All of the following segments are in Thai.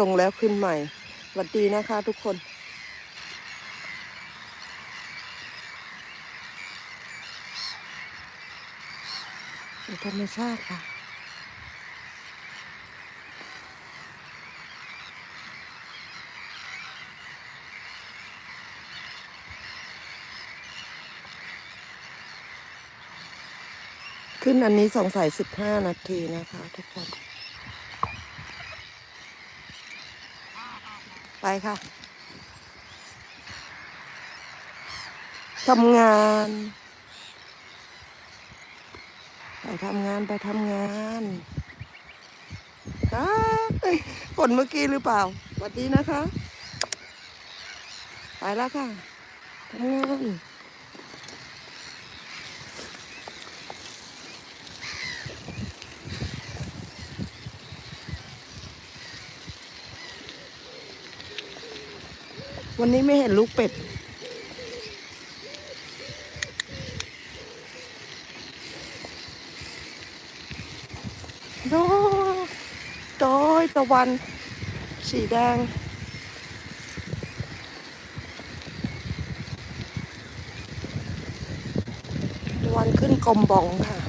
ลงแล้วขึ้นใหม่สวัสดีนะคะทุกคนเป็นธรรมชาติค่ะขึ้นอันนี้สงสัยสิบห้านาทีนะคะทุกคน ไปค่ะทำงาน ไปทำงานไปทำงานฝนเมื่อกี้หรือเปล่าสวัสดีนะคะ ไปแล้วค่ะทำงาน วันนี้ไม่เห็นลูกเป็ด โดโดยตะวัน สีแดง ตะวันขึ้นกลมบองค่ะ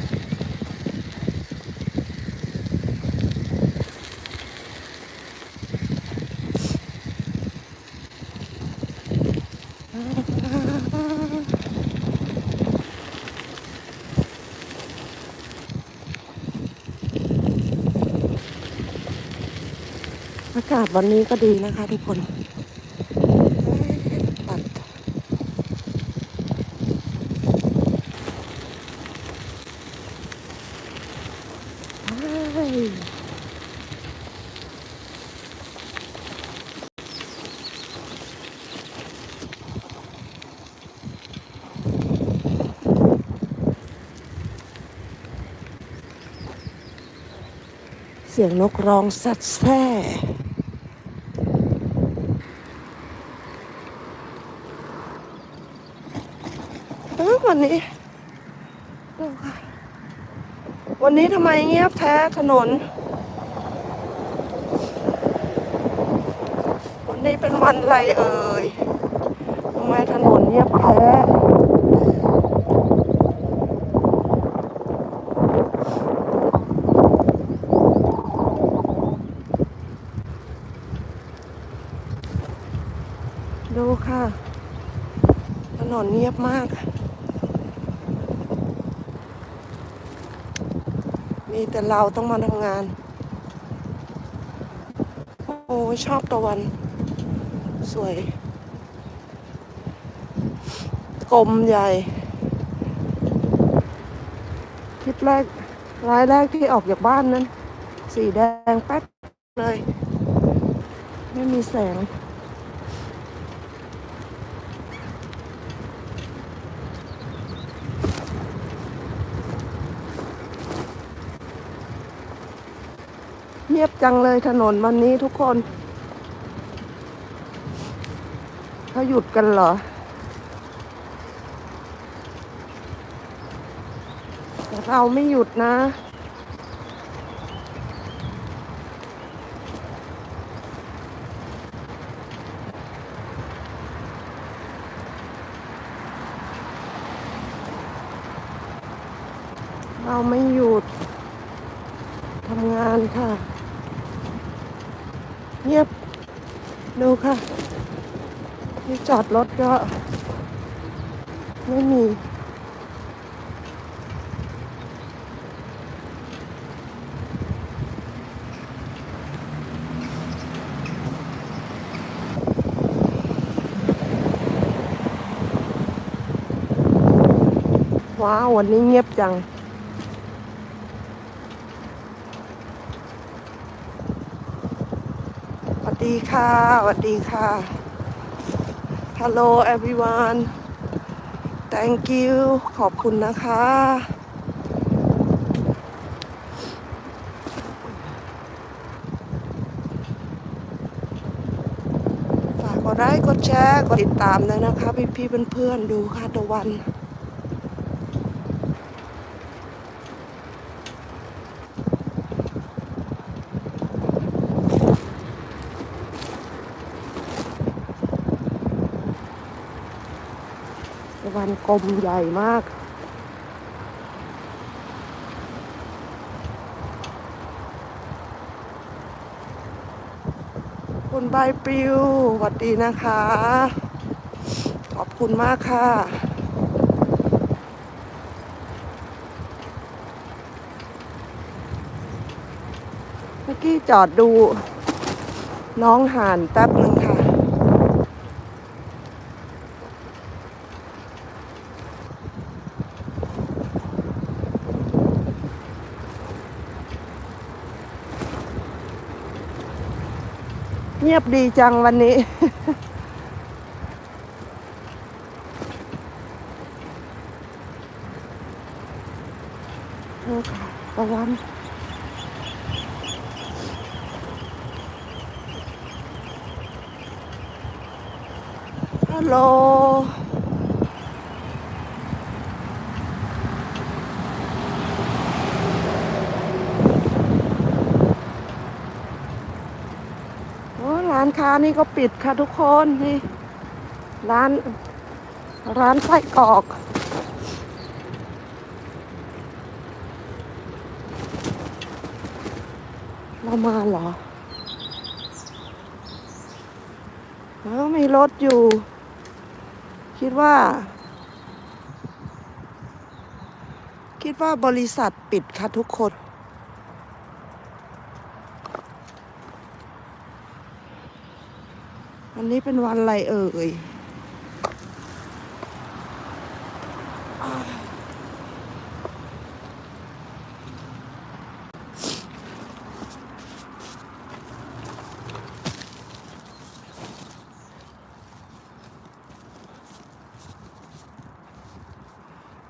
อากาศวันนี้ก็ดีนะคะทุกคนตัดเสียงนกร้องสัดแซ่ เอ้อวันนี้ดูค่ะ วันนี้ทำไมเงียบแท้ถนน วันนี้เป็นวันอะไรเอ่ยทำไมถนนเงียบแท้ดูค่ะ ถนนเงียบมาก มี แต่เราต้องมาทำงาน โอ้ชอบตะวัน สวย กลมใหญ่ คลิปแรกรายแรกที่ออกจากบ้านนั้น สีแดงแป๊ดเลย ไม่มีแสง เงียบจังเลยถนนวันนี้ทุกคนเขาหยุดกันเหรอ แต่เราไม่หยุดนะเราไม่หยุดทำงานค่ะ เงียบ ดูค่ะ ที่จ อดรถก็ ไม่มี ว้าว วันนี้เงียบจังสวัสดีค่ะสวัสดีค่ะ Hello everyone thank you ขอบคุณนะคะ ฝากกดไลค์กดแชร์ กดติดตามเลยนะคะ พี่พี่ๆเพื่อนๆดูค่ะตะวัน กลมใหญ่มาก คุณใบปลิวสวัสดีนะคะ ขอบคุณมากค่ะเมื่อกี้จอดดูน้องห่านแป๊บหนึ่งค่ะ เงียบดีจังวันนี้เออค่ะตะวันฮัลโหล โอ้ร้านค้านี่ก็ปิดค่ะทุกคนนี่ร้าน ร้านไส้กรอก เรามาเหรอแล้วมีรถอยู่ คิดว่า คิดว่าบริษัทปิดค่ะทุกคน วันนี้เป็นวันอะไรเอ่ย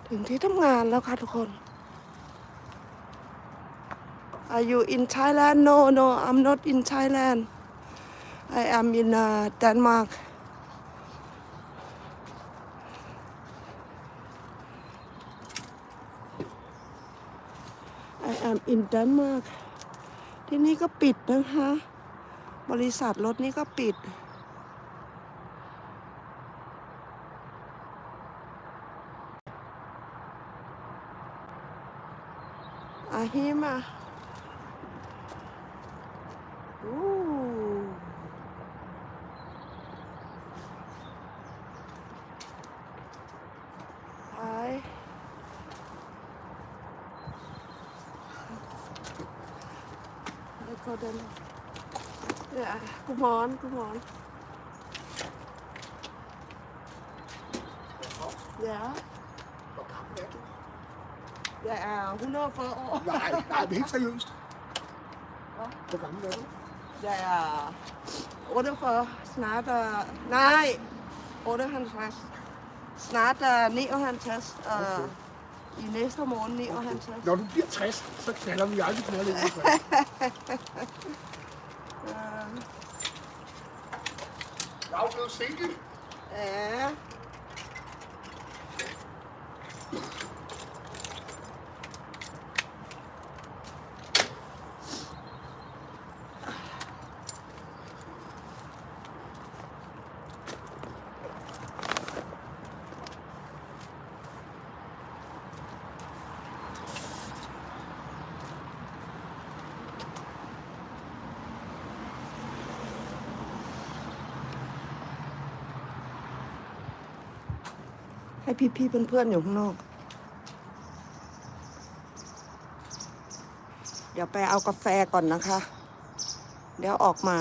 ถึงที่ทำงานแล้วค่ะทุกคน Are you in Thailand? No, no, I'm not in Thailand. I am in uh, Denmark. I am in Denmark ที่นี่ก็ปิดนะคะ บริษัทรถนี่ก็ปิด อาฮิมา Godmorgen, godmorgen. Ja. Hvor gammel er du? Jeg er 140 år. nej, nej, men helt seriøst. Hva? Hvor gammel er du? Jeg er 48, snart er... Nej, 58. Snart er 59, og okay. i næste morgen 59. Okay. Når du bliver 60, så knalder vi aldrig knalder 61. Nou, dat zeker. Ja. ให้พี่ๆเพื่อนๆอยู่ข้างนอก เดี๋ยวไปเอากาแฟก่อนนะคะ เดี๋ยวออกมา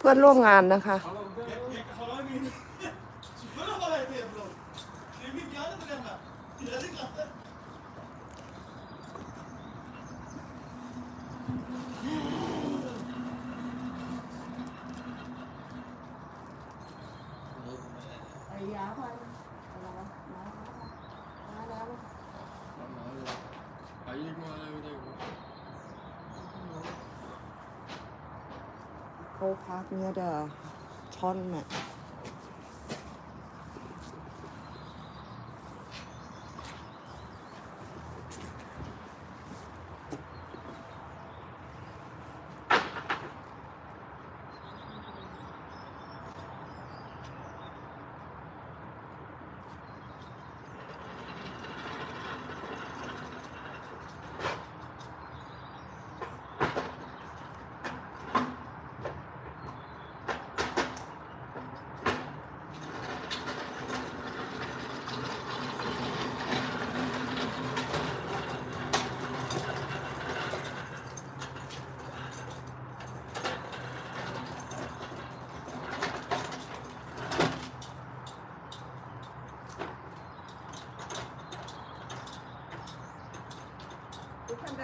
เพื่อนร่วมงานนะคะ Hallo, พักเนี่ยเด้อช่อนน่ะ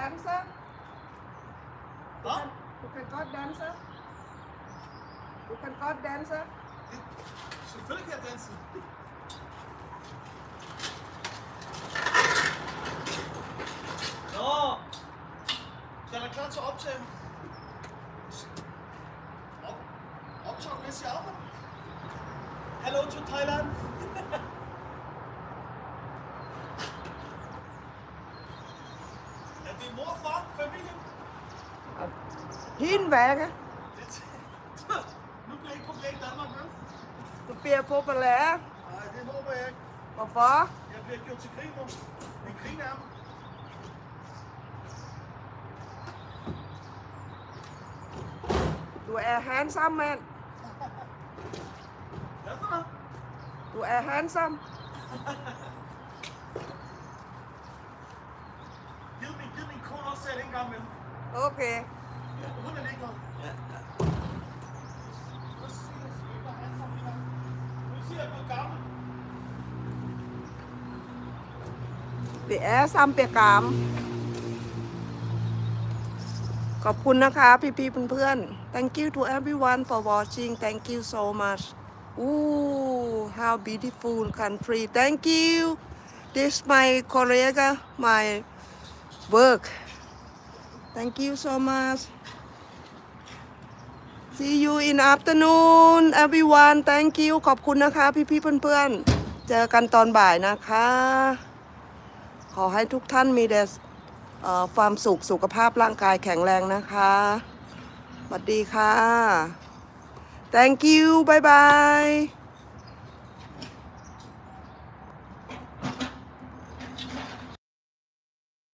You can dance, sir? Hvad? You can God dancer? You can God dance, sir? Selvfølgelig kan jeg danse. Nå! Den er klar til at optage mig. Op, optag, mens jeg arbejder. Hello to Thailand. Vække. nu bliver jeg ikke i Danmark, vel? Du bliver populær. Nej, det håber jeg ikke. Hvorfor? Jeg bliver gjort til grin nu. Men grin er mig. Du er handsome, mand. Hvad for noget? Du er handsome. Giv min, giv min kone også en gang med. Okay. Ja, hun er ligeglad. Ja, ja. Nu siger jeg, siger jeg, hvor han som hende. Nu siger jeg, hvor gammel. Det er ซ้ำเปียกาม ขอบคุณนะคะ พี่ๆเพื่อนๆ thank you to everyone for watching thank you so much Ooh, how beautiful country thank you this my colleague my work thank you so much see you in afternoon everyone thank you ขอบคุณนะคะ พี่ๆเพื่อนๆ เจอกันตอนบ่ายนะคะ ขอให้ทุกท่านมีแต่ความสุขสุขภาพร่างกายแข็งแรงนะคะสวัสดีค่ะ thank you bye bye